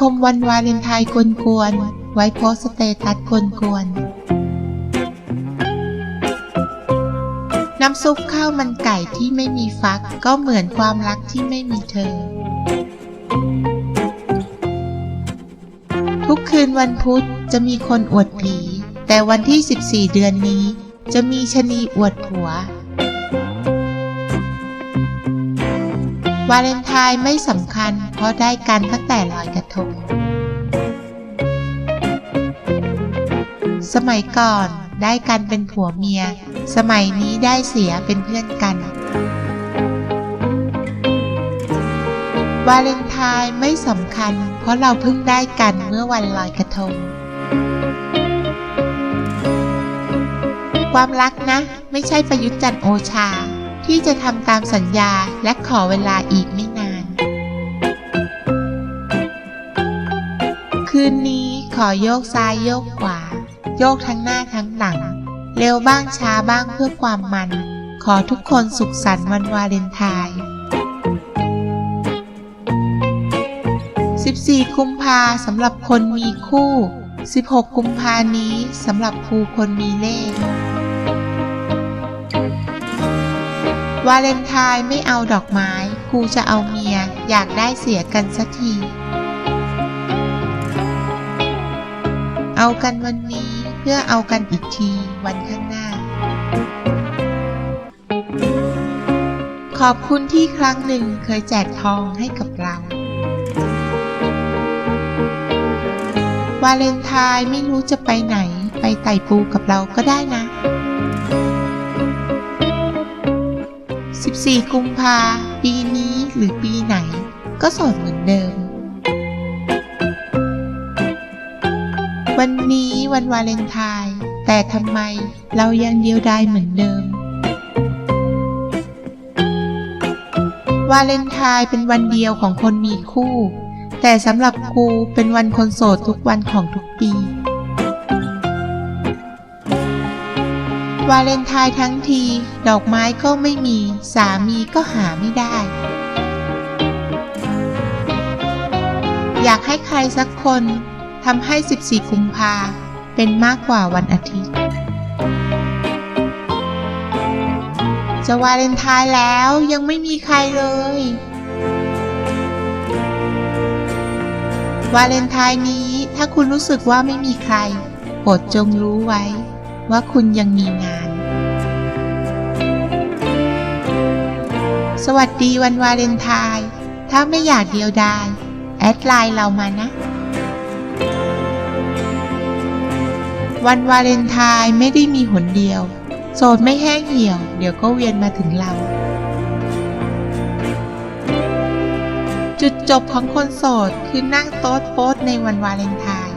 คมวันวาเลนไทน์กวนๆ ไว้โพสต์สเตตัสกวนๆ น้ำซุปข้าวมันไก่ที่ไม่มีฟัก ก็เหมือนความรักที่ไม่มีเธอ ทุกคืนวันพุธจะมีคนอวดผี แต่วันที่ 14 เดือนนี้ จะมีชะนีอวดผัววาเลนไทน์ไม่สำคัญเพราะได้กันตั้งแต่ลอยกระ ทง สมัยก่อนได้กันเป็นผัวเมีย สมัยนี้ได้เสียเป็นเพื่อนกัน วาเลนไทน์ไม่สำคัญ เพราะเราเพิ่งได้กันเมื่อวันลอยกระทง ความรักนะ ไม่ใช่ประยุทธ์จันโอชา ที่จะทำตามสัญญาและขอเวลาอีกไม่นาน คืนนี้ขอโยกซ้ายโยกขวา โยกทั้งหน้าทั้งหลัง เร็วบ้างช้าบ้างเพื่อความมัน ขอทุกคนสุขสันต์วันวาเลนไทน์14 กุมภาสำหรับคนมีคู่ 16 กุมภานี้สำหรับครูคนมีเลข วาเลนไทน์ไม่เอาดอกไม้ครูจะเอาเมียอยากได้เสียกันสักที เอากันวันนี้เพื่อเอากันอีกทีวันข้างหน้า ขอบคุณที่ครั้งหนึ่งเคยแจกทองให้กับเรา วาเลนไทน์ไม่รู้จะไปไหนไปไต่ปูกับเราก็ได้นะ 14 กุมภาปีนี้หรือปีไหน ก็สดเหมือนเดิม วันนี้วันวาเลนไทน์แต่ทำไมเรายังเดียวดายเหมือนเดิม วาเลนไทน์เป็นวันเดียวของคนมีคู่ แต่สำหรับกูเป็นวันคนโสดทุกวันของทุกปี วาเลนไทน์ทั้งที ดอกไม้ก็ไม่มี สามีก็หาไม่ได้อยากให้ใครสักคน ทำให้ 14 กุมภาเป็นมากกว่าวันอาทิตย์ จะวาเลนไทน์แล้วยังไม่มีใครเลย วาเลนไทน์นี้ถ้าคุณรู้สึกว่าไม่มีใครโปรดจงรู้ไว้ว่าคุณยังมีงาน สวัสดีวันวาเลนไทน์ถ้าไม่อยากเดียวดายแอดไลน์เรามานะ วันวาเลนไทน์ไม่ได้มีหนเดียว โสดไม่แห้งเหี่ยว เดี๋ยวก็เวียนมาถึงเรา จุดจบของคนโสดคือนั่งโต๊ะโป๊ดในวันวาเลนไทน์